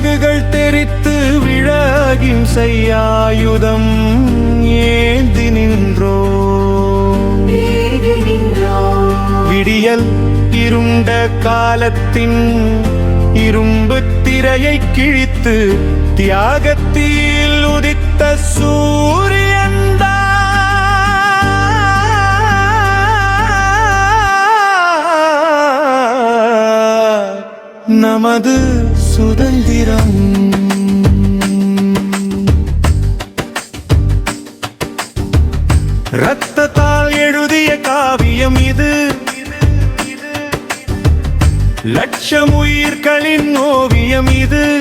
விலங்குகள் தெரித்து விழகின் செய்யாயுதம் ஏந்தி நின்றோ? விடியல் இருண்ட காலத்தின் இரும்பு திரையை கிழித்து தியாகத்தில் உதித்த சூ நமது சுதந்திரம். ரத்தத்தால் எழுதிய காவியம் இது. லட்சம் உயிர்களின் ஓவியம் இது.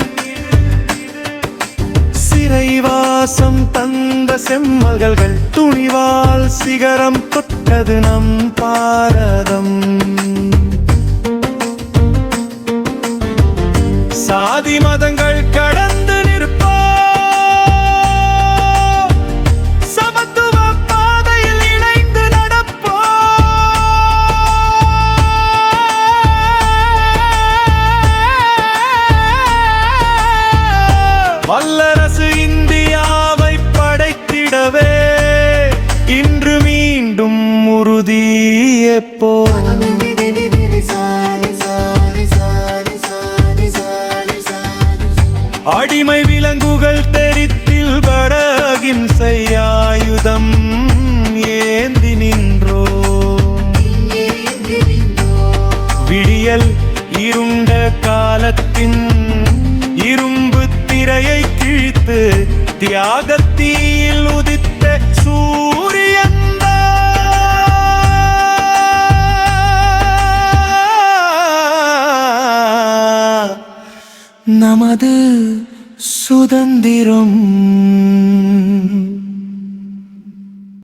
சிறைவாசம் தந்த செம்மல்கள் துணிவால் சிகரம் தொட்டது நம் பாரதம். ஜாதி மதங்கள் கடந்து நிற்போ. சமத்துவ பாதையில் இணைந்து நடப்போ. வல்லரசு இந்தியாவை படைத்திடவே. இன்று மீண்டும் உறுதியப்போ அடிமை விலங்குகள் தெரித்தில் படகின்சை ஆயுதம் ஏந்தி நின்றோ? விடியல் இருண்ட காலத்தின் இரும்பு திரையை கிழித்து தியாகத்தில் உதித்து நமது சுதந்திரம்.